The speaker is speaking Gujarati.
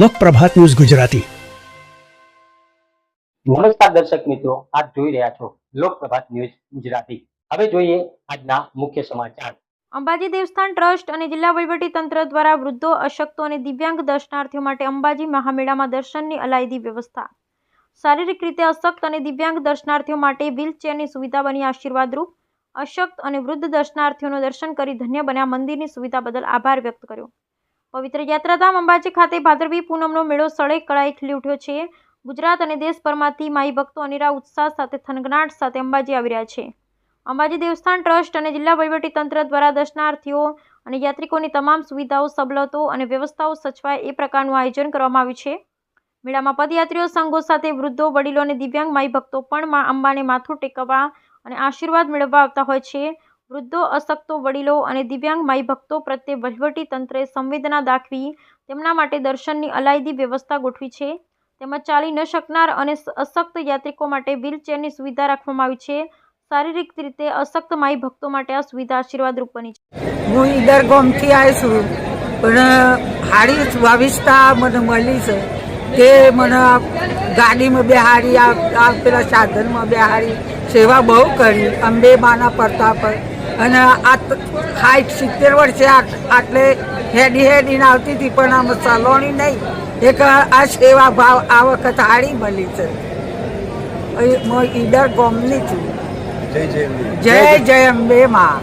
લોકપ્રભાત ન્યૂઝ ગુજરાતી. નમસ્કાર દર્શક મિત્રો આપ જોઈ રહ્યા છો લોકપ્રભાત ન્યૂઝ ગુજરાતી. હવે જોઈએ આજના મુખ્ય સમાચાર. અંબાજી દેવસ્થાન ટ્રસ્ટ અને જિલ્લા વહીવટી તંત્ર દ્વારા વૃદ્ધો અશક્તો અને દિવ્યાંગ દર્શનાર્થીઓ માટે અંબાજી મહામેળામાં દર્શનની અલાયદી વ્યવસ્થા. શારીરિક રીતે અશક્ત અને દિવ્યાંગ દર્શનાર્થીઓ માટે વ્હીલચેરની સુવિધા બની આશીર્વાદરૂપ અશક્ત અને વૃદ્ધ દર્શનાર્થીઓનું દર્શન કરી ધન્ય બન્યા મંદિરની સુવિધા બદલ આભાર વ્યક્ત કર્યો. પવિત્ર યાત્રાધામ અંબાજી ખાતે ભાદરવી પૂનમનો મેળો સળે કળાએ ખીલી ઉઠ્યો છે. ગુજરાત અને દેશભરમાંથી માઈ ભક્તો અનેરા ઉત્સાહ સાથે થનગનાટ સાથે અંબાજી આવી રહ્યા છે. અંબાજી દેવસ્થાન ટ્રસ્ટ અને જિલ્લા તંત્ર દ્વારા દર્શનાર્થીઓ અને યાત્રિકોની તમામ સુવિધાઓ, સવલતો અને વ્યવસ્થાઓ સચવાય એ પ્રકારનું આયોજન કરવામાં આવ્યું છે. મેળામાં પદયાત્રીઓ, સંઘો સાથે વૃદ્ધો, વડીલો અને દિવ્યાંગ માઈ ભક્તો પણ મા અંબાને માથું ટેકવવા અને આશીર્વાદ મેળવવા આવતા હોય છે. વૃદ્ધો, અશક્તો વડીલો અને દિવ્યાંગ માઈ ભક્તો પ્રત્યે વહીવટી તંત્રે સંવેદના દાખવી તેમના માટે દર્શનની અલાયદી વ્યવસ્થા ગોઠવી છે. તેમજ ચાલી ન શકનાર અને અશક્ત યાત્રિકો માટે વ્હીલચેરની સુવિધા રાખવામાં આવી છે. શારીરિક રીતે અશક્ત માઈ ભક્તો માટે આ સુવિધા આશીર્વાદરૂપ બની છે. હું ઈદર ગોમથી આવી છું, પણ હારી સ્વાવિષ્ટા મને મળી છે તે મને ગાડીમાં બેહારી આ પેલા સાધનમાં બેહારી સેવા બહુ કરી અંબે માના પ્રતાપ અને આ હાઈટ સિત્તેર વર્ષે આટ- આટલે હેડી હેડીને આવતી હતી પણ આમ સલોણી નહીં. એક આ સેવા ભાવ આ વખત હાડી મળી છે. હું ઈડર ગોમની છું. જય જય અંબે માં.